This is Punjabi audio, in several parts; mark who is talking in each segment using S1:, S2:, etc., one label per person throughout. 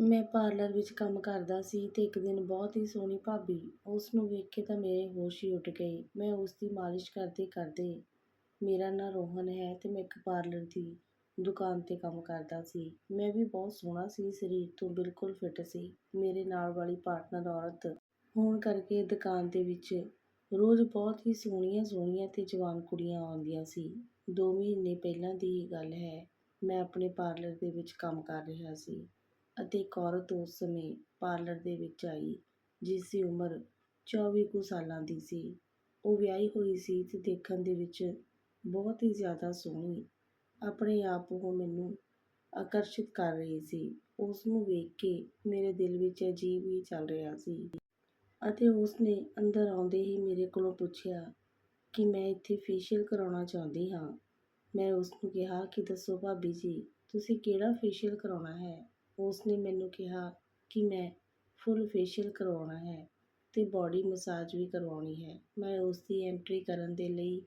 S1: ਮੈਂ ਪਾਰਲਰ ਵਿੱਚ ਕੰਮ ਕਰਦਾ ਸੀ ਅਤੇ ਇੱਕ ਦਿਨ ਬਹੁਤ ਹੀ ਸੋਹਣੀ ਭਾਬੀ ਉਸ ਨੂੰ ਵੇਖ ਕੇ ਤਾਂ ਮੇਰੇ ਹੋਸ਼ ਹੀ ਉੱਡ ਗਏ। ਮੈਂ ਉਸ ਦੀ ਮਾਲਿਸ਼ ਕਰਦੇ ਕਰਦੇ ਮੇਰਾ ਨਾਂ ਰੋਹਨ ਹੈ ਅਤੇ ਮੈਂ ਇੱਕ ਪਾਰਲਰ ਦੀ ਦੁਕਾਨ ਤੇ ਕੰਮ ਕਰਦਾ ਸੀ। ਮੈਂ ਵੀ ਬਹੁਤ ਸੋਹਣਾ ਸੀ, ਸਰੀਰ ਤੋਂ ਬਿਲਕੁਲ ਫਿੱਟ ਸੀ। ਮੇਰੇ ਨਾਲ ਵਾਲੀ ਪਾਰਟਨਰ ਔਰਤ ਹੋਣ ਕਰਕੇ ਦੁਕਾਨ ਦੇ ਵਿੱਚ ਰੋਜ਼ ਬਹੁਤ ਹੀ ਸੋਹਣੀਆਂ ਸੋਹਣੀਆਂ ਅਤੇ ਜਵਾਨ ਕੁੜੀਆਂ ਆਉਂਦੀਆਂ ਸੀ। ਦੋ ਮਹੀਨੇ ਪਹਿਲਾਂ ਦੀ ਇਹ ਗੱਲ ਹੈ, ਮੈਂ ਆਪਣੇ ਪਾਰਲਰ ਦੇ ਵਿੱਚ ਕੰਮ ਕਰ ਰਿਹਾ ਸੀ। ਅਤੇ ਇੱਕ ਔਰਤ ਉਸ ਸਮੇਂ ਪਾਰਲਰ ਦੇ ਵਿੱਚ ਆਈ, ਜਿਸ ਦੀ ਉਮਰ 24 ਕੁ ਸਾਲਾਂ ਦੀ ਸੀ। ਉਹ ਵਿਆਹੀ ਹੋਈ ਸੀ ਅਤੇ ਦੇਖਣ ਦੇ ਵਿੱਚ ਬਹੁਤ ਹੀ ਜ਼ਿਆਦਾ ਸੋਹਣੀ, ਆਪਣੇ ਆਪ ਉਹ ਮੈਨੂੰ ਆਕਰਸ਼ਿਤ ਕਰ ਰਹੀ ਸੀ। ਉਸ ਨੂੰ ਵੇਖ ਕੇ ਮੇਰੇ ਦਿਲ ਵਿੱਚ ਅਜੀਬ ਹੀ ਚੱਲ ਰਿਹਾ ਸੀ ਅਤੇ ਉਸ ਨੇ ਅੰਦਰ ਆਉਂਦੇ ਹੀ ਮੇਰੇ ਕੋਲੋਂ ਪੁੱਛਿਆ ਕਿ ਮੈਂ ਇੱਥੇ ਫੇਸ਼ੀਅਲ ਕਰਾਉਣਾ ਚਾਹੁੰਦੀ ਹਾਂ। ਮੈਂ ਉਸ ਨੂੰ ਕਿਹਾ ਕਿ ਦੱਸੋ ਭਾਬੀ ਜੀ, ਤੁਸੀਂ ਕਿਹੜਾ ਫੇਸ਼ੀਅਲ ਕਰਾਉਣਾ ਹੈ? ਉਸ ਨੇ ਮੈਨੂੰ ਕਿਹਾ ਕਿ ਮੈਂ ਫੁੱਲ ਫੇਸ਼ੀਅਲ ਕਰਵਾਉਣਾ ਹੈ ਅਤੇ ਬੋਡੀ ਮਸਾਜ ਵੀ ਕਰਵਾਉਣੀ ਹੈ। ਮੈਂ ਉਸ ਦੀ ਐਂਟਰੀ ਕਰਨ ਦੇ ਲਈ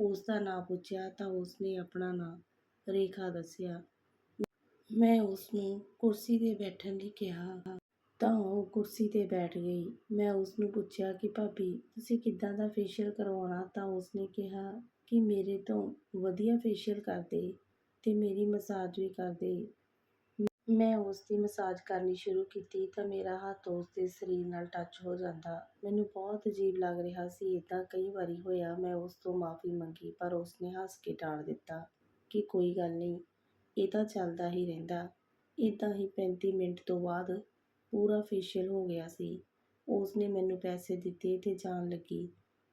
S1: ਉਸ ਦਾ ਨਾਂ ਪੁੱਛਿਆ ਤਾਂ ਉਸ ਨੇ ਆਪਣਾ ਨਾਂ ਰੇਖਾ ਦੱਸਿਆ। ਮੈਂ ਉਸ ਨੂੰ ਕੁਰਸੀ 'ਤੇ ਬੈਠਣ ਲਈ ਕਿਹਾ ਤਾਂ ਉਹ ਕੁਰਸੀ 'ਤੇ ਬੈਠ ਗਈ। ਮੈਂ ਉਸ ਨੂੰ ਪੁੱਛਿਆ ਕਿ ਭਾਬੀ, ਤੁਸੀਂ ਕਿੱਦਾਂ ਦਾ ਫੇਸ਼ੀਅਲ ਕਰਵਾਉਣਾ? ਤਾਂ ਉਸ ਨੇ ਕਿਹਾ ਕਿ ਮੇਰੇ ਤੋਂ ਵਧੀਆ ਫੇਸ਼ੀਅਲ ਕਰ ਦੇ ਅਤੇ ਮੇਰੀ ਮਸਾਜ ਵੀ ਕਰ ਦੇ। ਮੈਂ ਉਸ ਦੀ ਮਸਾਜ ਕਰਨੀ ਸ਼ੁਰੂ ਕੀਤੀ ਤਾਂ ਮੇਰਾ ਹੱਥ ਉਸ ਦੇ ਸਰੀਰ ਨਾਲ ਟੱਚ ਹੋ ਜਾਂਦਾ। ਮੈਨੂੰ ਬਹੁਤ ਅਜੀਬ ਲੱਗ ਰਿਹਾ ਸੀ ਇੱਦਾਂ ਕਈ ਵਾਰੀ ਹੋਇਆ, ਮੈਂ ਉਸ ਤੋਂ ਮਾਫੀ ਮੰਗੀ, ਪਰ ਉਸ ਨੇ ਹੱਸ ਕੇ ਟਾਲ ਦਿੱਤਾ ਕਿ ਕੋਈ ਗੱਲ ਨਹੀਂ, ਇਹ ਤਾਂ ਚੱਲਦਾ ਹੀ ਰਹਿੰਦਾ। ਇੱਦਾਂ ਹੀ 35 ਮਿੰਟ ਤੋਂ ਬਾਅਦ ਪੂਰਾ ਫੇਸ਼ੀਅਲ ਹੋ ਗਿਆ ਸੀ। ਉਸ ਨੇ ਮੈਨੂੰ ਪੈਸੇ ਦਿੱਤੇ ਤੇ ਜਾਣ ਲੱਗੀ।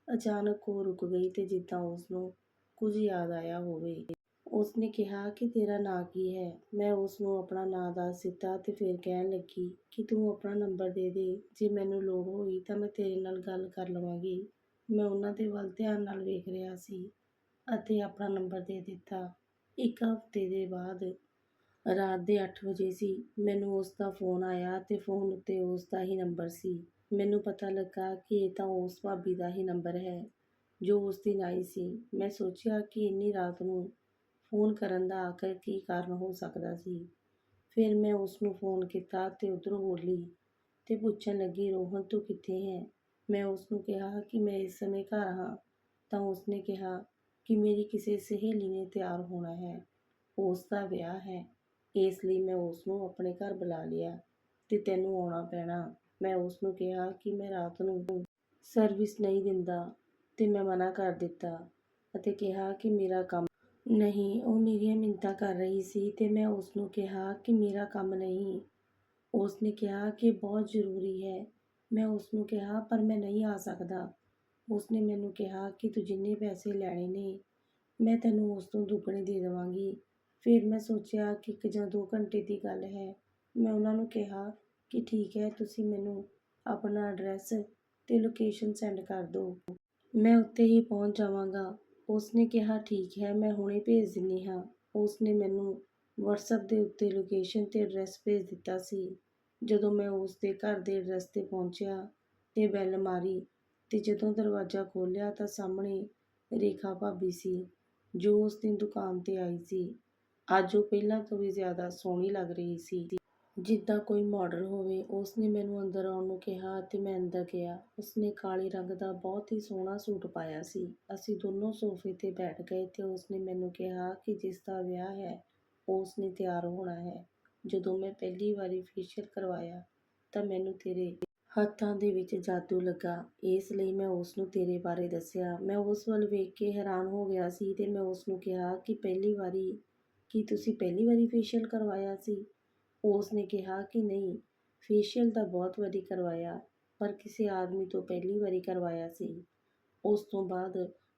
S1: ਅਚਾਨਕ ਉਹ ਰੁਕ ਗਈ ਤੇ ਜਿੱਦਾਂ ਉਸ ਨੂੰ ਕੁਝ ਯਾਦ ਆਇਆ ਹੋਵੇ। ਉਸ ਨੇ ਕਿਹਾ ਕਿ ਤੇਰਾ ਨਾਂ ਕੀ ਹੈ? ਮੈਂ ਉਸ ਨੂੰ ਆਪਣਾ ਨਾਂ ਦੱਸ ਦਿੱਤਾ ਅਤੇ ਫਿਰ ਕਹਿਣ ਲੱਗੀ ਕਿ ਤੂੰ ਆਪਣਾ ਨੰਬਰ ਦੇ ਦੇ। ਜੇ ਮੈਨੂੰ ਲੋੜ ਹੋਈ ਤਾਂ ਮੈਂ ਤੇਰੇ ਨਾਲ ਗੱਲ ਕਰ ਲਵਾਂਗੀ। ਮੈਂ ਉਹਨਾਂ ਦੇ ਵੱਲ ਧਿਆਨ ਨਾਲ ਵੇਖ ਰਿਹਾ ਸੀ ਅਤੇ ਆਪਣਾ ਨੰਬਰ ਦੇ ਦਿੱਤਾ। ਇੱਕ ਹਫ਼ਤੇ ਦੇ ਬਾਅਦ ਰਾਤ ਦੇ 8 ਵਜੇ ਸੀ। ਮੈਨੂੰ ਉਸ ਦਾ ਫੋਨ ਆਇਆ ਅਤੇ ਫੋਨ ਉੱਤੇ ਉਸ ਦਾ ਹੀ ਨੰਬਰ ਸੀ। ਮੈਨੂੰ ਪਤਾ ਲੱਗਾ ਕਿ ਇਹ ਤਾਂ ਉਸ ਭਾਬੀ ਦਾ ਹੀ ਨੰਬਰ ਹੈ, ਜੋ ਉਸ ਦਿਨ ਆਈ ਸੀ। ਮੈਂ ਸੋਚਿਆ ਕਿ ਇੰਨੀ ਰਾਤ ਨੂੰ ਫੋਨ ਕਰਨ ਦਾ ਆਖਰ ਕੀ ਕਾਰਨ ਹੋ ਸਕਦਾ ਸੀ? ਫਿਰ ਮੈਂ ਉਸ ਨੂੰ ਫੋਨ ਕੀਤਾ ਅਤੇ ਉੱਧਰੋਂ ਬੋਲੀ ਅਤੇ ਪੁੱਛਣ ਲੱਗੀ, ਰੋਹਨ, ਤੂੰ ਕਿੱਥੇ ਹੈ? ਮੈਂ ਉਸ ਨੂੰ ਕਿਹਾ ਕਿ ਮੈਂ ਇਸ ਸਮੇਂ ਘਰ ਹਾਂ। ਤਾਂ ਉਸ ਨੇ ਕਿਹਾ ਕਿ ਮੇਰੀ ਕਿਸੇ ਸਹੇਲੀ ਨੇ ਤਿਆਰ ਹੋਣਾ ਹੈ। ਉਸ ਦਾ ਵਿਆਹ ਹੈ। ਇਸ ਲਈ ਮੈਂ ਉਸ ਨੂੰ ਆਪਣੇ ਘਰ ਬੁਲਾ ਲਿਆ ਤੇ ਤੈਨੂੰ ਆਉਣਾ ਪੈਣਾ। ਮੈਂ ਉਸ ਨੂੰ ਕਿਹਾ ਕਿ ਮੈਂ ਰਾਤ ਨੂੰ ਸਰਵਿਸ ਨਹੀਂ ਦਿੰਦਾ ਤੇ ਮੈਂ ਮਨਾ ਕਰ ਦਿੱਤਾ ਅਤੇ ਕਿਹਾ ਕਿ ਮੇਰਾ ਕੰਮ ਨਹੀਂ, ਉਹ ਮੇਰੀਆਂ ਮਿੰਨਤਾਂ ਕਰ ਰਹੀ ਸੀ ਤੇ ਮੈਂ ਉਸ ਨੂੰ ਕਿਹਾ ਕਿ ਮੇਰਾ ਕੰਮ ਨਹੀਂ। ਉਸ ਨੇ ਕਿਹਾ ਕਿ ਬਹੁਤ ਜ਼ਰੂਰੀ ਹੈ। ਮੈਂ ਉਸ ਨੂੰ ਕਿਹਾ, ਪਰ ਮੈਂ ਨਹੀਂ ਆ ਸਕਦਾ। ਉਸ ਨੇ ਮੈਨੂੰ ਕਿਹਾ ਕਿ ਤੂੰ ਜਿੰਨੇ ਪੈਸੇ ਲੈਣੇ ਨੇ, ਮੈਂ ਤੈਨੂੰ ਉਸ ਤੋਂ ਦੁੱਗਣੇ ਦੇ ਦੇਵਾਂਗੀ। ਫਿਰ ਮੈਂ ਸੋਚਿਆ ਕਿ ਇੱਕ ਜਾਂ ਦੋ ਘੰਟੇ ਦੀ ਗੱਲ ਹੈ। ਮੈਂ ਉਹਨਾਂ ਨੂੰ ਕਿਹਾ ਕਿ ਠੀਕ ਹੈ, ਤੁਸੀਂ ਮੈਨੂੰ ਆਪਣਾ ਐਡਰੈਸ ਤੇ ਲੋਕੇਸ਼ਨ ਸੈਂਡ ਕਰ ਦਿਓ। ਮੈਂ ਉੱਥੇ ਹੀ ਪਹੁੰਚ ਜਾਵਾਂਗਾ। ਉਸ ਨੇ ਕਿਹਾ, ਠੀਕ ਹੈ, ਮੈਂ ਹੁਣੇ ਭੇਜ ਦਿੰਦੀ ਹਾਂ। ਉਸ ਨੇ ਮੈਨੂੰ ਵਟਸਐਪ ਦੇ ਉੱਤੇ ਲੋਕੇਸ਼ਨ ਅਤੇ ਐਡਰੈਸ ਭੇਜ ਦਿੱਤਾ ਸੀ। ਜਦੋਂ ਮੈਂ ਉਸ ਦੇ ਘਰ ਦੇ ਐਡਰੈਸ ਤੇ ਪਹੁੰਚਿਆ ਅਤੇ ਬੈਲ ਮਾਰੀ ਅਤੇ ਜਦੋਂ ਦਰਵਾਜ਼ਾ ਖੋਲ੍ਹਿਆ ਤਾਂ ਸਾਹਮਣੇ ਰੇਖਾ ਭਾਬੀ ਸੀ, ਜੋ ਉਸ ਦਿਨ ਦੁਕਾਨ ਤੇ ਆਈ ਸੀ। ਅੱਜ ਉਹ ਪਹਿਲਾਂ ਤੋਂ ਵੀ ਜ਼ਿਆਦਾ ਸੋਹਣੀ ਲੱਗ ਰਹੀ ਸੀ। ਜਿੱਦਾਂ ਕੋਈ ਮਾਡਲ ਹੋਵੇ ਉਸ ਨੇ ਮੈਨੂੰ ਅੰਦਰ ਆਉਣ ਨੂੰ ਕਿਹਾ ਅਤੇ ਮੈਂ ਅੰਦਰ ਗਿਆ। ਉਸ ਨੇ ਕਾਲੇ ਰੰਗ ਦਾ ਬਹੁਤ ਹੀ ਸੋਹਣਾ ਸੂਟ ਪਾਇਆ ਸੀ। ਅਸੀਂ ਦੋਨੋਂ ਸੋਫੇ ਤੇ ਬੈਠ ਗਏ ਅਤੇ ਉਸ ਨੇ ਮੈਨੂੰ ਕਿਹਾ ਕਿ ਜਿਸ ਦਾ ਵਿਆਹ ਹੈ ਉਸ ਨੇ ਤਿਆਰ ਹੋਣਾ ਹੈ। ਜਦੋਂ ਮੈਂ ਪਹਿਲੀ ਵਾਰੀ ਫੇਸ਼ੀਅਲ ਕਰਵਾਇਆ, ਤਾਂ ਮੈਨੂੰ ਤੇਰੇ ਹੱਥਾਂ ਦੇ ਵਿੱਚ ਜਾਦੂ ਲੱਗਾ। ਇਸ ਲਈ ਮੈਂ ਉਸ ਨੂੰ ਤੇਰੇ ਬਾਰੇ ਦੱਸਿਆ। ਮੈਂ ਉਸ ਵੱਲ ਵੇਖ ਕੇ ਹੈਰਾਨ ਹੋ ਗਿਆ ਸੀ ਅਤੇ ਮੈਂ ਉਸ ਨੂੰ ਕਿਹਾ ਕਿ ਪਹਿਲੀ ਵਾਰੀ, ਕੀ ਤੁਸੀਂ ਪਹਿਲੀ ਵਾਰੀ ਫੇਸ਼ੀਅਲ ਕਰਵਾਇਆ ਸੀ? ਉਸ ਨੇ ਕਿਹਾ ਕਿ ਨਹੀਂ ਫੇਸ਼ੀਅਲ ਤਾਂ ਬਹੁਤ ਵਾਰੀ ਕਰਵਾਇਆ, ਪਰ ਕਿਸੇ ਆਦਮੀ ਤੋਂ ਪਹਿਲੀ ਵਾਰੀ ਕਰਵਾਇਆ ਸੀ। ਉਸ ਤੋਂ ਬਾਅਦ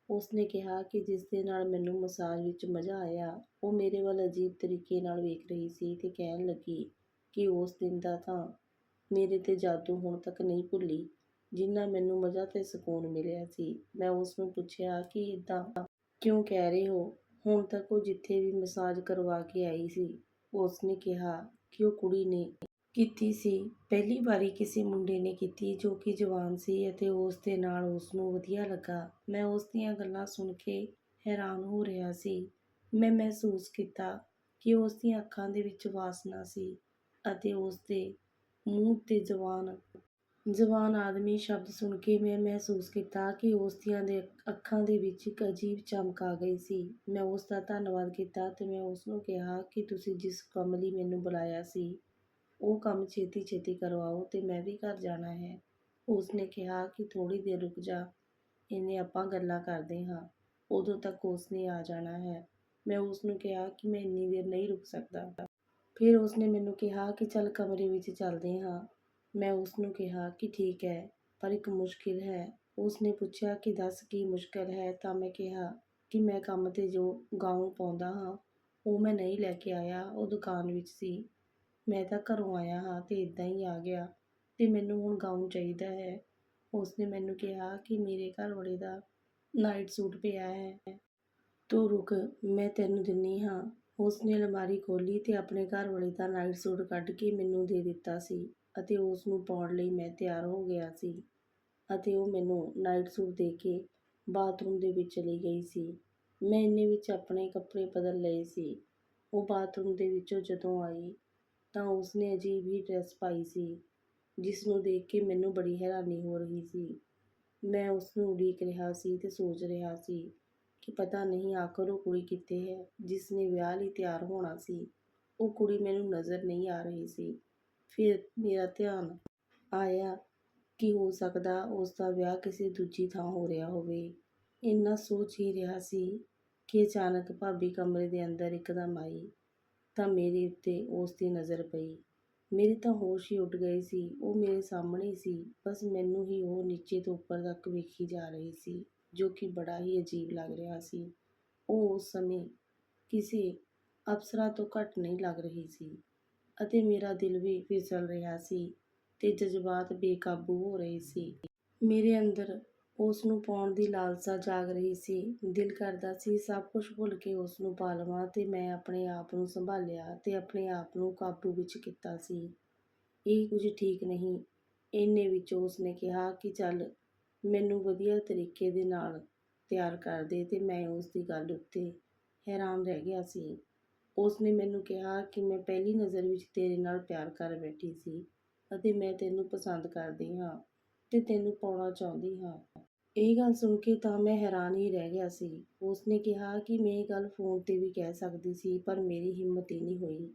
S1: ਉਸ ਨੇ ਕਿਹਾ ਕਿ ਜਿਸ ਦੇ ਨਾਲ ਮੈਨੂੰ ਮਸਾਜ ਵਿੱਚ ਮਜ਼ਾ ਆਇਆ, ਉਹ ਮੇਰੇ ਵੱਲ ਅਜੀਬ ਤਰੀਕੇ ਨਾਲ ਵੇਖ ਰਹੀ ਸੀ ਤੇ ਕਹਿਣ ਲੱਗੀ ਕਿ ਉਸ ਦਿਨ ਦਾ ਤਾਂ ਮੇਰੇ ਤੇ ਜਾਦੂ ਹੁਣ ਤੱਕ ਨਹੀਂ ਭੁੱਲੀ, ਜਿੰਨਾ ਮੈਨੂੰ ਮਜ਼ਾ ਤੇ ਸਕੂਨ ਮਿਲਿਆ ਸੀ। ਮੈਂ ਉਸ ਨੂੰ ਪੁੱਛਿਆ ਕਿ ਇਦਾਂ ਕਿਉਂ ਕਹਿ ਰਹੇ ਹੋ? ਹੁਣ ਤੱਕ ਉਹ ਜਿੱਥੇ ਵੀ ਮਸਾਜ ਕਰਵਾ ਕੇ ਆਈ ਸੀ ਉਸ ਨੇ ਕਿਹਾ ਕਿ ਉਹ ਕੁੜੀ ਨੇ ਕੀਤੀ ਸੀ। ਪਹਿਲੀ ਵਾਰੀ ਕਿਸੇ ਮੁੰਡੇ ਨੇ ਕੀਤੀ ਜੋ ਕਿ ਜਵਾਨ ਸੀ ਅਤੇ ਉਸ ਦੇ ਨਾਲ ਉਸ ਨੂੰ ਵਧੀਆ ਲੱਗਾ। ਮੈਂ ਉਸ ਦੀਆਂ ਗੱਲਾਂ ਸੁਣ ਕੇ ਹੈਰਾਨ ਹੋ ਰਿਹਾ ਸੀ। ਮੈਂ ਮਹਿਸੂਸ ਕੀਤਾ ਕਿ ਉਸ ਦੀਆਂ ਅੱਖਾਂ ਦੇ ਵਿੱਚ ਵਾਸਨਾ ਸੀ ਅਤੇ ਉਸ ਦੇ ਮੂੰਹ ਤੇ ਜਵਾਨ ਜਵਾਨ ਆਦਮੀ ਸ਼ਬਦ ਸੁਣ ਕੇ ਮੈਂ ਮਹਿਸੂਸ ਕੀਤਾ ਕਿ ਉਸ ਦੀਆਂ ਦੇ ਅੱਖਾਂ ਦੇ ਵਿੱਚ ਇੱਕ ਅਜੀਬ ਚਮਕ ਆ ਗਈ ਸੀ। ਮੈਂ ਉਸ ਦਾ ਧੰਨਵਾਦ ਕੀਤਾ ਤੇ ਮੈਂ ਉਸ ਨੂੰ ਕਿਹਾ ਕਿ ਤੁਸੀਂ ਜਿਸ ਕੰਮ ਲਈ ਮੈਨੂੰ ਬੁਲਾਇਆ ਸੀ, ਉਹ ਕੰਮ ਛੇਤੀ ਛੇਤੀ ਕਰਵਾਓ ਤੇ ਮੈਂ ਵੀ ਘਰ ਜਾਣਾ ਹੈ। ਉਸ ਨੇ ਕਿਹਾ ਕਿ ਥੋੜੀ ਦੇਰ ਰੁਕ ਜਾ ਇਹਨੇ ਆਪਾਂ ਗੱਲਾਂ ਕਰਦੇ ਹਾਂ, ਉਦੋਂ ਤੱਕ ਉਸ ਨੇ ਆ ਜਾਣਾ ਹੈ। ਮੈਂ ਉਸ ਨੂੰ ਕਿਹਾ ਕਿ ਮੈਂ ਇੰਨੀ ਦੇਰ ਨਹੀਂ ਰੁਕ ਸਕਦਾ। ਫਿਰ ਉਸ ਨੇ ਮੈਨੂੰ ਕਿਹਾ ਕਿ ਚੱਲ ਕਮਰੇ ਵਿੱਚ ਚੱਲਦੇ ਹਾਂ। ਮੈਂ ਉਸ ਨੂੰ ਕਿਹਾ ਕਿ ਠੀਕ ਹੈ, ਪਰ ਇੱਕ ਮੁਸ਼ਕਿਲ ਹੈ। ਉਸ ਨੇ ਪੁੱਛਿਆ ਕਿ ਦੱਸ ਕੀ ਮੁਸ਼ਕਿਲ ਹੈ, ਤਾਂ ਮੈਂ ਕਿਹਾ ਕਿ ਮੈਂ ਕੰਮ ਤੇ ਜੋ ਗਾਊਨ ਪਾਉਂਦਾ ਹਾਂ, ਉਹ ਮੈਂ ਨਹੀਂ ਲੈ ਕੇ ਆਇਆ, ਉਹ ਦੁਕਾਨ ਵਿੱਚ ਸੀ। ਮੈਂ ਤਾਂ ਘਰੋਂ ਆਇਆ ਹਾਂ ਅਤੇ ਇੱਦਾਂ ਹੀ ਆ ਗਿਆ ਅਤੇ ਮੈਨੂੰ ਹੁਣ ਗਾਊਨ ਚਾਹੀਦਾ ਹੈ। ਉਸ ਨੇ ਮੈਨੂੰ ਕਿਹਾ ਕਿ ਮੇਰੇ ਘਰਵਾਲੇ ਦਾ ਨਾਈਟ ਸੂਟ ਪਿਆ ਹੈ। ਤੂੰ ਰੁਕ, ਮੈਂ ਤੈਨੂੰ ਦਿੰਨੀ ਹਾਂ। ਉਸ ਨੇ ਅਲਮਾਰੀ ਖੋਲ੍ਹੀ ਅਤੇ ਆਪਣੇ ਘਰ ਵਾਲੇ ਦਾ ਨਾਈਟ ਸੂਟ ਕੱਢ ਕੇ ਮੈਨੂੰ ਦੇ ਦਿੱਤਾ ਸੀ। ਅਤੇ ਉਸ ਨੂੰ ਪਾਉਣ ਲਈ ਮੈਂ ਤਿਆਰ ਹੋ ਗਿਆ ਸੀ ਅਤੇ ਉਹ ਮੈਨੂੰ ਨਾਈਟ ਸੂਟ ਦੇ ਕੇ ਬਾਥਰੂਮ ਦੇ ਵਿੱਚ ਚਲੀ ਗਈ ਸੀ। ਮੈਂ ਇੰਨੇ ਵਿੱਚ ਆਪਣੇ ਕੱਪੜੇ ਬਦਲ ਲਏ ਸੀ। ਉਹ ਬਾਥਰੂਮ ਦੇ ਵਿੱਚੋਂ ਜਦੋਂ ਆਈ ਤਾਂ ਉਸਨੇ ਅਜੀਬ ਹੀ ਡਰੈਸ ਪਾਈ ਸੀ ਜਿਸ ਨੂੰ ਦੇਖ ਕੇ ਮੈਨੂੰ ਬੜੀ ਹੈਰਾਨੀ ਹੋ ਰਹੀ ਸੀ। ਮੈਂ ਉਸ ਨੂੰ ਉਡੀਕ ਰਿਹਾ ਸੀ ਤੇ ਸੋਚ ਰਿਹਾ ਸੀ ਕਿ ਪਤਾ ਨਹੀਂ ਆਖਰ ਉਹ ਕੁੜੀ ਕਿੱਥੇ ਹੈ ਜਿਸ ਨੇ ਵਿਆਹ ਲਈ ਤਿਆਰ ਹੋਣਾ ਸੀ। ਉਹ ਕੁੜੀ ਮੈਨੂੰ ਨਜ਼ਰ ਨਹੀਂ ਆ ਰਹੀ ਸੀ। ਫਿਰ ਮੇਰਾ ਧਿਆਨ ਆਇਆ ਕਿ ਹੋ ਸਕਦਾ ਉਸ ਦਾ ਵਿਆਹ ਕਿਸੇ ਦੂਜੀ ਥਾਂ ਹੋ ਰਿਹਾ ਹੋਵੇ। ਇੰਨਾ ਸੋਚ ਹੀ ਰਿਹਾ ਸੀ ਕਿ ਅਚਾਨਕ ਭਾਬੀ ਕਮਰੇ ਦੇ ਅੰਦਰ ਇੱਕਦਮ ਆਈ ਤਾਂ ਮੇਰੇ ਉੱਤੇ ਉਸ ਦੀ ਨਜ਼ਰ ਪਈ। ਮੇਰੇ ਤਾਂ ਹੋਸ਼ ਹੀ ਉੱਡ ਗਏ ਸੀ, ਉਹ ਮੇਰੇ ਸਾਹਮਣੇ ਸੀ, ਬਸ ਮੈਨੂੰ ਹੀ ਉਹ ਨੀਚੇ ਤੋਂ ਉੱਪਰ ਤੱਕ ਵੇਖੀ ਜਾ ਰਹੀ ਸੀ, ਜੋ ਕਿ ਬੜਾ ਹੀ ਅਜੀਬ ਲੱਗ ਰਿਹਾ ਸੀ। ਉਹ ਉਸ ਸਮੇਂ ਕਿਸੇ ਅਪਸਰਾ ਤੋਂ ਘੱਟ ਨਹੀਂ ਲੱਗ ਰਹੀ ਸੀ। ਅਤੇ ਮੇਰਾ ਦਿਲ ਵੀ ਫਿਸਲ ਰਿਹਾ ਸੀ ਤੇ ਜਜ਼ਬਾਤ ਬੇਕਾਬੂ ਹੋ ਰਹੇ ਸੀ। ਮੇਰੇ ਅੰਦਰ ਉਸ ਨੂੰ ਪਾਉਣ ਦੀ ਲਾਲਸਾ ਜਾਗ ਰਹੀ ਸੀ। ਦਿਲ ਕਰਦਾ ਸੀ ਸਭ ਕੁਝ ਭੁੱਲ ਕੇ ਉਸ ਨੂੰ ਪਾ ਲਵਾਂ ਤੇ ਮੈਂ ਆਪਣੇ ਆਪ ਨੂੰ ਸੰਭਾਲਿਆ ਤੇ ਆਪਣੇ ਆਪ ਨੂੰ ਕਾਬੂ ਵਿੱਚ ਕੀਤਾ ਸੀ। ਇਹ ਕੁਝ ਠੀਕ ਨਹੀਂ। ਇੰਨੇ ਵਿੱਚ ਉਸ ਨੇ ਕਿਹਾ ਕਿ ਚੱਲ, ਮੈਨੂੰ ਵਧੀਆ ਤਰੀਕੇ ਦੇ ਨਾਲ ਤਿਆਰ ਕਰ ਦੇ ਤੇ ਮੈਂ ਉਸ ਦੀ ਗੱਲ ਉੱਤੇ ਹੈਰਾਨ ਰਹਿ ਗਿਆ ਸੀ। ਉਸ ਨੇ ਮੈਨੂੰ ਕਿਹਾ ਕਿ ਮੈਂ ਪਹਿਲੀ ਨਜ਼ਰ ਵਿੱਚ ਤੇਰੇ ਨਾਲ ਪਿਆਰ ਕਰ ਬੈਠੀ ਸੀ ਅਤੇ ਮੈਂ ਤੈਨੂੰ ਪਸੰਦ ਕਰਦੀ ਹਾਂ ਤੇ ਤੈਨੂੰ ਪਾਉਣਾ ਚਾਹੁੰਦੀ ਹਾਂ। ਇਹ ਗੱਲ ਸੁਣ ਕੇ ਤਾਂ ਮੈਂ ਹੈਰਾਨ ਹੀ ਰਹਿ ਗਿਆ ਸੀ। ਉਸ ਨੇ ਕਿਹਾ ਕਿ ਮੈਂ ਇਹ ਗੱਲ ਫੋਨ ਤੇ ਵੀ ਕਹਿ ਸਕਦੀ ਸੀ, ਪਰ ਮੇਰੀ ਹਿੰਮਤ ਹੀ ਨਹੀਂ ਹੋਈ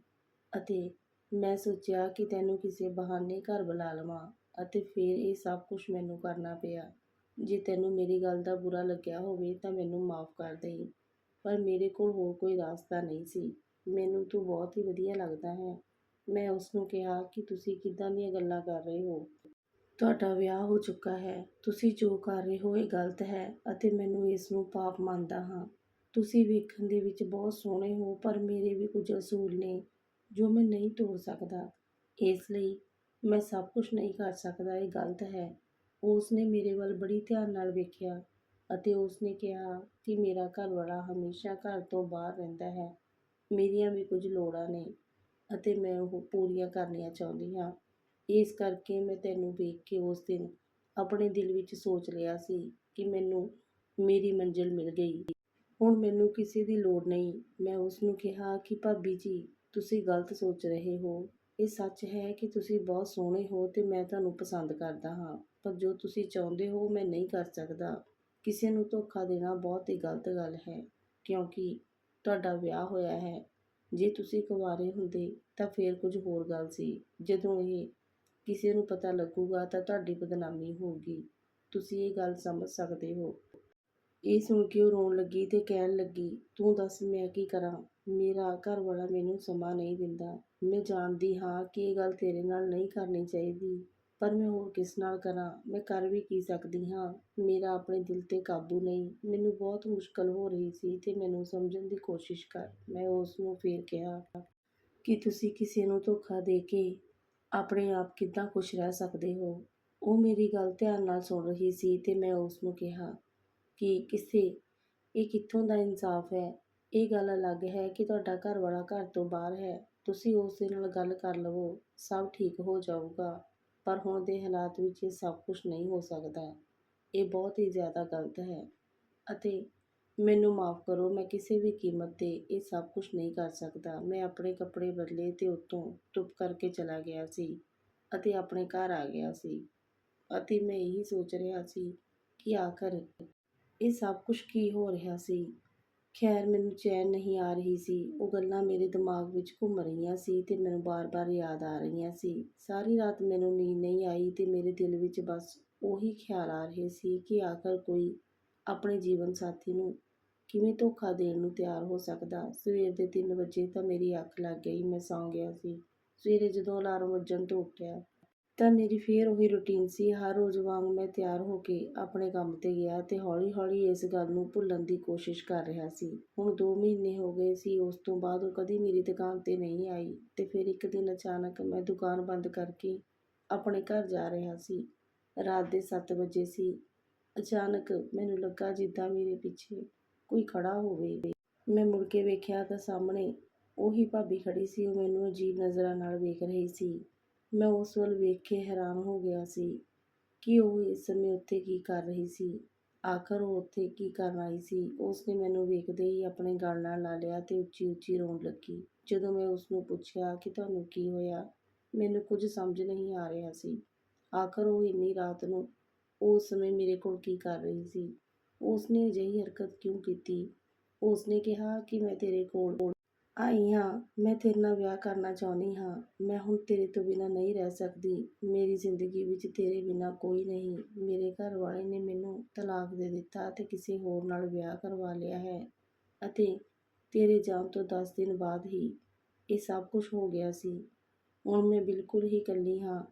S1: ਅਤੇ ਮੈਂ ਸੋਚਿਆ ਕਿ ਤੈਨੂੰ ਕਿਸੇ ਬਹਾਨੇ ਘਰ ਬੁਲਾ ਲਵਾਂ ਅਤੇ ਫਿਰ ਇਹ ਸਭ ਕੁਝ ਮੈਨੂੰ ਕਰਨਾ ਪਿਆ। ਜੇ ਤੈਨੂੰ ਮੇਰੀ ਗੱਲ ਦਾ ਬੁਰਾ ਲੱਗਿਆ ਹੋਵੇ ਤਾਂ ਮੈਨੂੰ ਮਾਫ ਕਰ ਦੇ ਪਰ ਮੇਰੇ ਕੋਲ ਹੋਰ ਕੋਈ ਰਾਸਤਾ ਨਹੀਂ ਸੀ। ਮੈਨੂੰ ਤੂੰ ਬਹੁਤ ਹੀ ਵਧੀਆ ਲੱਗਦਾ ਹੈ। ਮੈਂ ਉਸ ਨੂੰ ਕਿਹਾ ਕਿ ਤੁਸੀਂ ਕਿੱਦਾਂ ਦੀਆਂ ਗੱਲਾਂ ਕਰ ਰਹੇ ਹੋ? ਤੁਹਾਡਾ ਵਿਆਹ ਹੋ ਚੁੱਕਾ ਹੈ। ਤੁਸੀਂ ਜੋ ਕਰ ਰਹੇ ਹੋ ਇਹ ਗਲਤ ਹੈ ਅਤੇ ਮੈਨੂੰ ਇਸ ਨੂੰ ਪਾਪ ਮੰਨਦਾ ਹਾਂ। ਤੁਸੀਂ ਵੇਖਣ ਦੇ ਵਿੱਚ ਬਹੁਤ ਸੋਹਣੇ ਹੋ ਪਰ ਮੇਰੇ ਵੀ ਕੁਝ ਅਸੂਲ ਨੇ ਜੋ ਮੈਂ ਨਹੀਂ ਤੋੜ ਸਕਦਾ। ਇਸ ਲਈ ਮੈਂ ਸਭ ਕੁਝ ਨਹੀਂ ਕਰ ਸਕਦਾ, ਇਹ ਗਲਤ ਹੈ। ਉਸ ਨੇ ਮੇਰੇ ਵੱਲ ਬੜੀ ਧਿਆਨ ਨਾਲ ਵੇਖਿਆ ਅਤੇ ਉਸ ਨੇ ਕਿਹਾ ਕਿ ਮੇਰਾ ਘਰ ਵਾਲਾ ਹਮੇਸ਼ਾ ਘਰ ਤੋਂ ਬਾਹਰ ਰਹਿੰਦਾ ਹੈ। ਮੇਰੀਆਂ ਵੀ ਕੁਝ ਲੋੜਾਂ ਨੇ ਅਤੇ ਮੈਂ ਉਹ ਪੂਰੀਆਂ ਕਰਨੀਆਂ ਚਾਹੁੰਦੀ ਹਾਂ। ਇਸ ਕਰਕੇ ਮੈਂ ਤੈਨੂੰ ਵੇਖ ਕੇ ਉਸ ਦਿਨ ਆਪਣੇ ਦਿਲ ਵਿੱਚ ਸੋਚ ਲਿਆ ਸੀ ਕਿ ਮੈਨੂੰ ਮੇਰੀ ਮੰਜ਼ਿਲ ਮਿਲ ਗਈ। ਹੁਣ ਮੈਨੂੰ ਕਿਸੇ ਦੀ ਲੋੜ ਨਹੀਂ। ਮੈਂ ਉਸ ਨੂੰ ਕਿਹਾ ਕਿ, ਭਾਬੀ ਜੀ, ਤੁਸੀਂ ਗਲਤ ਸੋਚ ਰਹੇ ਹੋ। ਇਹ ਸੱਚ ਹੈ ਕਿ ਤੁਸੀਂ ਬਹੁਤ ਸੋਹਣੇ ਹੋ ਤੇ ਮੈਂ ਤੁਹਾਨੂੰ ਪਸੰਦ ਕਰਦਾ ਹਾਂ। ਪਰ ਜੋ ਤੁਸੀਂ ਚਾਹੁੰਦੇ ਹੋ, ਮੈਂ ਨਹੀਂ ਕਰ ਸਕਦਾ। ਕਿਸੇ ਨੂੰ ਧੋਖਾ ਦੇਣਾ ਬਹੁਤ ਹੀ ਗਲਤ ਗੱਲ ਹੈ, ਕਿਉਂਕਿ ਤੁਹਾਡਾ ਵਿਆਹ ਹੋਇਆ ਹੈ। ਜੇ ਤੁਸੀਂ ਕੁਆਰੇ ਹੁੰਦੇ ਤਾਂ ਫੇਰ ਕੁਝ ਹੋਰ ਗੱਲ ਸੀ। ਜਦੋਂ ਇਹ ਕਿਸੇ ਨੂੰ ਪਤਾ ਲੱਗੂਗਾ ਤਾਂ ਤੁਹਾਡੀ ਬਦਨਾਮੀ ਹੋਊਗੀ। ਤੁਸੀਂ ਇਹ ਗੱਲ ਸਮਝ ਸਕਦੇ ਹੋ। ਇਹ ਸੁਣ ਕੇ ਉਹ ਰੋਣ ਲੱਗੀ ਤੇ ਕਹਿਣ ਲੱਗੀ, ਤੂੰ ਦੱਸ ਮੈਂ ਕੀ ਕਰਾਂ? ਮੇਰਾ ਘਰ ਵਾਲਾ ਮੈਨੂੰ ਸਮਾਂ ਨਹੀਂ ਦਿੰਦਾ। ਮੈਂ ਜਾਣਦੀ ਹਾਂ ਕਿ ਇਹ ਗੱਲ ਤੇਰੇ ਨਾਲ ਨਹੀਂ ਕਰਨੀ ਚਾਹੀਦੀ। ਪਰ ਮੈਂ ਹੋਰ ਕਿਸ ਨਾਲ ਕਰਾਂ? ਮੈਂ ਕਰ ਵੀ ਕੀ ਸਕਦੀ ਹਾਂ? ਮੇਰਾ ਆਪਣੇ ਦਿਲ ਤੇ ਕਾਬੂ ਨਹੀਂ। ਮੈਨੂੰ ਬਹੁਤ ਮੁਸ਼ਕਲ ਹੋ ਰਹੀ ਸੀ ਤੇ ਮੈਨੂੰ ਸਮਝਣ ਦੀ ਕੋਸ਼ਿਸ਼ ਕਰ। ਮੈਂ ਉਸ ਨੂੰ ਫੇਰ ਕਿਹਾ, ਕਿ ਤੁਸੀਂ ਕਿਸੇ ਨੂੰ ਧੋਖਾ ਦੇ ਕੇ ਆਪਣੇ ਆਪ ਕਿੱਦਾਂ ਖੁਸ਼ ਰਹਿ ਸਕਦੇ ਹੋ? ਉਹ ਮੇਰੀ ਗੱਲ ਧਿਆਨ ਨਾਲ ਸੁਣ ਰਹੀ ਸੀ ਤੇ ਮੈਂ ਉਸ ਨੂੰ ਕਿਹਾ, ਕਿ ਕਿਸੇ, ਇਹ ਕਿੱਥੋਂ ਦਾ ਇਨਸਾਫ ਹੈ? ਇਹ ਗੱਲ ਅਲੱਗ ਹੈ ਕਿ ਤੁਹਾਡਾ ਘਰ ਵਾਲਾ ਘਰ ਤੋਂ ਬਾਹਰ ਹੈ। ਤੁਸੀਂ ਉਸ ਦੇ ਨਾਲ ਗੱਲ ਕਰ ਲਵੋ। ਸਭ ਠੀਕ ਹੋ ਜਾਊਗਾ। ਪਰ ਹੁਣ ਦੇ ਹਾਲਾਤ ਵਿੱਚ ਇਹ ਸਭ ਕੁਝ ਨਹੀਂ ਹੋ ਸਕਦਾ। ਇਹ ਬਹੁਤ ਹੀ ਜ਼ਿਆਦਾ ਗਲਤ ਹੈ ਅਤੇ ਮੈਨੂੰ ਮਾਫ਼ ਕਰੋ, ਮੈਂ ਕਿਸੇ ਵੀ ਕੀਮਤ 'ਤੇ ਇਹ ਸਭ ਕੁਝ ਨਹੀਂ ਕਰ ਸਕਦਾ। ਮੈਂ ਆਪਣੇ ਕੱਪੜੇ ਬਦਲੇ ਤੇ ਉੱਤੋਂ ਚੁੱਪ ਕਰਕੇ ਚਲਾ ਗਿਆ ਸੀ ਅਤੇ ਆਪਣੇ ਘਰ ਆ ਗਿਆ ਸੀ ਅਤੇ ਮੈਂ ਇਹੀ ਸੋਚ ਰਿਹਾ ਸੀ ਕਿ ਆਖਰ ਇਹ ਸਭ ਕੁਝ ਕੀ ਹੋ ਰਿਹਾ ਸੀ? ਖੈਰ, ਮੈਨੂੰ ਚੈਨ ਨਹੀਂ ਆ ਰਹੀ ਸੀ। ਉਹ ਗੱਲਾਂ ਮੇਰੇ ਦਿਮਾਗ ਵਿੱਚ ਘੁੰਮ ਰਹੀਆਂ ਸੀ ਅਤੇ ਮੈਨੂੰ ਵਾਰ ਵਾਰ ਯਾਦ ਆ ਰਹੀਆਂ ਸੀ। ਸਾਰੀ ਰਾਤ ਮੈਨੂੰ ਨੀਂਦ ਨਹੀਂ ਆਈ ਅਤੇ ਮੇਰੇ ਦਿਲ ਵਿੱਚ ਬਸ ਉਹੀ ਖਿਆਲ ਆ ਰਹੇ ਸੀ ਕਿ ਆਖਰ ਕੋਈ ਆਪਣੇ ਜੀਵਨ ਸਾਥੀ ਨੂੰ ਕਿਵੇਂ ਧੋਖਾ ਦੇਣ ਨੂੰ ਤਿਆਰ ਹੋ ਸਕਦਾ। ਸਵੇਰ ਦੇ ਤਿੰਨ ਵਜੇ ਤਾਂ ਮੇਰੀ ਅੱਖ ਲੱਗ ਗਈ, ਮੈਂ ਸੌਂ ਗਿਆ ਸੀ। ਸਵੇਰੇ ਜਦੋਂ ਅਲਾਰਮ ਵੱਜਣ ਤੋਂ ਉੱਠਿਆ ਤਾਂ ਮੇਰੀ ਫਿਰ ਉਹੀ ਰੂਟੀਨ ਸੀ, ਹਰ ਰੋਜ਼ ਵਾਂਗ ਮੈਂ ਤਿਆਰ ਹੋ ਕੇ ਆਪਣੇ ਕੰਮ ਤੇ ਗਿਆ ਅਤੇ ਹੌਲੀ-ਹੌਲੀ ਇਸ ਗੱਲ ਨੂੰ ਭੁੱਲਣ ਦੀ ਕੋਸ਼ਿਸ਼ ਕਰ ਰਿਹਾ ਸੀ। ਹੁਣ ਦੋ ਮਹੀਨੇ ਹੋ ਗਏ ਸੀ, ਉਸ ਤੋਂ ਬਾਅਦ ਉਹ ਕਦੀ ਮੇਰੀ ਦੁਕਾਨ ਤੇ ਨਹੀਂ ਆਈ ਅਤੇ ਫਿਰ ਇੱਕ ਦਿਨ ਅਚਾਨਕ ਮੈਂ ਦੁਕਾਨ ਬੰਦ ਕਰਕੇ ਆਪਣੇ ਘਰ ਜਾ ਰਿਹਾ ਸੀ। ਰਾਤ ਦੇ ਸੱਤ ਵਜੇ ਸੀ। ਅਚਾਨਕ ਮੈਨੂੰ ਲੱਗਾ ਜਿੱਦਾਂ ਮੇਰੇ ਪਿੱਛੇ ਕੋਈ ਖੜ੍ਹਾ ਹੋਵੇ। ਮੈਂ ਮੁੜ ਕੇ ਵੇਖਿਆ ਤਾਂ ਸਾਹਮਣੇ ਉਹੀ ਭਾਬੀ ਖੜ੍ਹੀ ਸੀ, ਉਹ ਮੈਨੂੰ ਅਜੀਬ ਨਜ਼ਰਾਂ ਨਾਲ ਵੇਖ ਰਹੀ ਸੀ। ਮੈਂ ਉਸ ਵੱਲ ਵੇਖ ਕੇ ਹੈਰਾਨ ਹੋ ਗਿਆ ਸੀ ਕਿ ਉਹ ਇਸ ਸਮੇਂ ਉੱਥੇ ਕੀ ਕਰ ਰਹੀ ਸੀ। ਆਖਰ ਉਹ ਉੱਥੇ ਕੀ ਕਰਨ ਆਈ ਸੀ? ਉਸ ਨੇ ਮੈਨੂੰ ਵੇਖਦੇ ਹੀ ਆਪਣੇ ਗਲ ਨਾਲ ਲਾ ਲਿਆ ਤੇ ਉੱਚੀ-ਉੱਚੀ ਰੋਣ ਲੱਗੀ। ਜਦੋਂ ਮੈਂ ਉਸ ਨੂੰ ਪੁੱਛਿਆ ਕਿ ਤੁਹਾਨੂੰ ਕੀ ਹੋਇਆ, ਮੈਨੂੰ ਕੁਝ ਸਮਝ ਨਹੀਂ ਆ ਰਿਹਾ ਸੀ। ਆਖਰ ਉਹ ਇੰਨੀ ਰਾਤ ਨੂੰ ਉਸ ਸਮੇਂ ਮੇਰੇ ਕੋਲ ਕੀ ਕਰ ਰਹੀ ਸੀ? ਉਸ ਨੇ ਅਜਿਹੀ ਹਰਕਤ ਕਿਉਂ ਕੀਤੀ? ਉਸ ਨੇ ਕਿਹਾ ਕਿ ਮੈਂ ਤੇਰੇ ਕੋਲ ਆਈ ਹਾਂ, ਮੈਂ ਤੇਰੇ ਨਾਲ ਵਿਆਹ ਕਰਨਾ ਚਾਹੁੰਦੀ ਹਾਂ। ਮੈਂ ਹੁਣ ਤੇਰੇ ਤੋਂ ਬਿਨਾਂ ਨਹੀਂ ਰਹਿ ਸਕਦੀ। ਮੇਰੀ ਜ਼ਿੰਦਗੀ ਵਿੱਚ ਤੇਰੇ ਬਿਨਾਂ ਕੋਈ ਨਹੀਂ। ਮੇਰੇ ਘਰ ਵਾਲੇ ਨੇ ਮੈਨੂੰ ਤਲਾਕ ਦੇ ਦਿੱਤਾ ਅਤੇ ਕਿਸੇ ਹੋਰ ਨਾਲ ਵਿਆਹ ਕਰਵਾ ਲਿਆ ਹੈ ਅਤੇ ਤੇਰੇ ਜਾਣ ਤੋਂ 10 ਦਿਨ ਬਾਅਦ ਹੀ ਇਹ ਸਭ ਕੁਝ ਹੋ ਗਿਆ ਸੀ। ਹੁਣ ਮੈਂ ਬਿਲਕੁਲ ਹੀ ਇਕੱਲੀ ਹਾਂ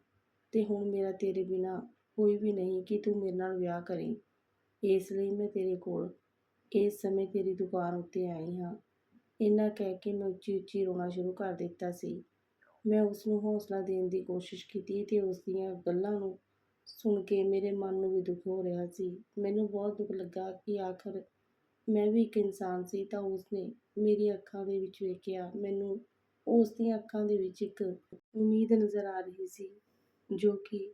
S1: ਤੇ ਹੁਣ ਮੇਰਾ ਤੇਰੇ ਬਿਨਾਂ ਕੋਈ ਵੀ ਨਹੀਂ ਕਿ ਤੂੰ ਮੇਰੇ ਨਾਲ ਵਿਆਹ ਕਰੇ। ਇਸ ਲਈ ਮੈਂ ਤੇਰੇ ਕੋਲ ਇਸ ਸਮੇਂ ਤੇਰੀ ਦੁਕਾਨ ਉੱਤੇ ਆਈ ਹਾਂ। ਇੰਨਾ ਕਹਿ ਕੇ ਮੈਂ ਉੱਚੀ-ਉੱਚੀ ਰੋਣਾ ਸ਼ੁਰੂ ਕਰ ਦਿੱਤਾ ਸੀ। ਮੈਂ ਉਸ ਨੂੰ ਹੌਸਲਾ ਦੇਣ ਦੀ ਕੋਸ਼ਿਸ਼ ਕੀਤੀ ਤੇ ਉਸ ਦੀਆਂ ਗੱਲਾਂ ਨੂੰ ਸੁਣ ਕੇ ਮੇਰੇ ਮਨ ਨੂੰ ਵੀ ਦੁੱਖ ਹੋ ਰਿਹਾ ਸੀ। ਮੈਨੂੰ ਬਹੁਤ ਦੁੱਖ ਲੱਗਾ ਕਿ ਆਖਰ ਮੈਂ ਵੀ ਇੱਕ ਇਨਸਾਨ ਸੀ ਤਾਂ ਉਸਨੇ ਮੇਰੀ ਅੱਖਾਂ ਦੇ ਵਿੱਚ ਵੇਖਿਆ। ਮੈਨੂੰ ਉਸ ਦੀਆਂ ਅੱਖਾਂ ਦੇ ਵਿੱਚ ਇੱਕ ਉਮੀਦ ਨਜ਼ਰ ਆ ਰਹੀ ਸੀ, ਜੋ ਕਿ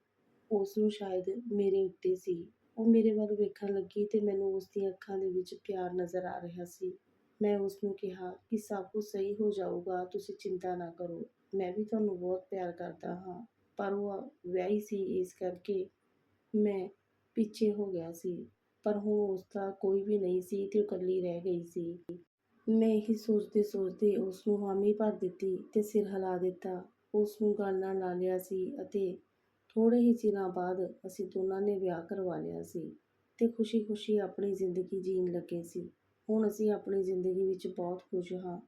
S1: ਉਸ ਨੂੰ ਸ਼ਾਇਦ ਮੇਰੇ ਉੱਤੇ ਸੀ। ਉਹ ਮੇਰੇ ਵੱਲ ਵੇਖਣ ਲੱਗੀ ਤੇ ਮੈਨੂੰ ਉਸ ਦੀਆਂ ਅੱਖਾਂ ਦੇ ਵਿੱਚ ਪਿਆਰ ਨਜ਼ਰ ਆ ਰਿਹਾ ਸੀ। ਮੈਂ ਉਸਨੂੰ ਕਿਹਾ ਕਿ ਸਭ ਕੁਝ ਸਹੀ ਹੋ ਜਾਊਗਾ, ਤੁਸੀਂ ਚਿੰਤਾ ਨਾ ਕਰੋ। ਮੈਂ ਵੀ ਤੁਹਾਨੂੰ ਬਹੁਤ ਪਿਆਰ ਕਰਦਾ ਹਾਂ, ਪਰ ਉਹ ਵਿਆਹੀ ਸੀ ਇਸ ਕਰਕੇ ਮੈਂ ਪਿੱਛੇ ਹੋ ਗਿਆ ਸੀ, ਪਰ ਹੁਣ ਉਸ ਦਾ ਕੋਈ ਵੀ ਨਹੀਂ ਸੀ ਤੇ ਉਹ ਇਕੱਲੀ ਰਹਿ ਗਈ ਸੀ। ਮੈਂ ਇਹੀ ਸੋਚਦੇ ਸੋਚਦੇ ਉਸ ਨੂੰ ਹਾਮੀ ਭਰ ਦਿੱਤੀ ਤੇ ਸਿਰ ਹਿਲਾ ਦਿੱਤਾ। ਉਸ ਨੂੰ ਗਲ ਨਾਲ ਲਾ ਲਿਆ ਸੀ ਅਤੇ ਥੋੜੇ ਹੀ ਚਿਰਾਂ ਬਾਅਦ ਅਸੀਂ ਦੋਨਾਂ ਨੇ ਵਿਆਹ ਕਰਵਾ ਲਿਆ ਸੀ ਤੇ ਖੁਸ਼ੀ-ਖੁਸ਼ੀ ਆਪਣੀ ਜ਼ਿੰਦਗੀ ਜੀਣ ਲੱਗੇ ਸੀ। ਹੁਣ ਅਸੀਂ ਆਪਣੀ ਜ਼ਿੰਦਗੀ ਵਿੱਚ ਬਹੁਤ ਖੁਸ਼ ਹਾਂ।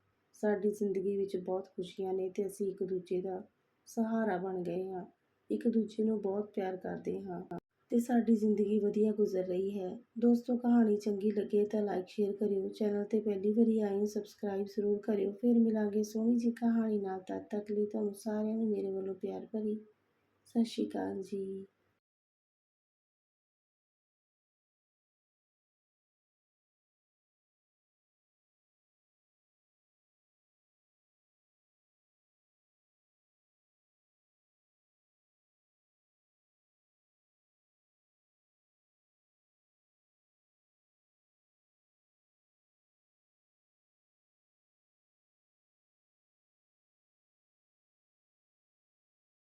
S1: ਸਾਡੀ ਜ਼ਿੰਦਗੀ ਵਿੱਚ ਬਹੁਤ ਖੁਸ਼ੀਆਂ ਨੇ ਅਤੇ ਅਸੀਂ ਇੱਕ ਦੂਜੇ ਦਾ ਸਹਾਰਾ ਬਣ ਗਏ ਹਾਂ। ਇੱਕ ਦੂਜੇ ਨੂੰ ਬਹੁਤ ਪਿਆਰ ਕਰਦੇ ਹਾਂ ਅਤੇ ਸਾਡੀ ਜ਼ਿੰਦਗੀ ਵਧੀਆ ਗੁਜ਼ਰ ਰਹੀ ਹੈ। ਦੋਸਤੋ, ਕਹਾਣੀ ਚੰਗੀ ਲੱਗੇ ਤਾਂ ਲਾਈਕ ਸ਼ੇਅਰ ਕਰਿਓ। ਚੈਨਲ ਤੇ ਪਹਿਲੀ ਵਾਰੀ ਆਏ ਸਬਸਕ੍ਰਾਈਬ ਜ਼ਰੂਰ ਕਰਿਓ। ਫਿਰ ਮਿਲਾਂਗੇ ਸੋਹਣੀ ਜੀ ਕਹਾਣੀ ਨਾਲ। ਤਦ ਤੱਕ ਲਈ ਤੁਹਾਨੂੰ ਸਾਰਿਆਂ ਨੂੰ ਮੇਰੇ ਵੱਲੋਂ ਪਿਆਰ ਭਰੀ। ਸਤਿ ਸ਼੍ਰੀ ਅਕਾਲ ਜੀ।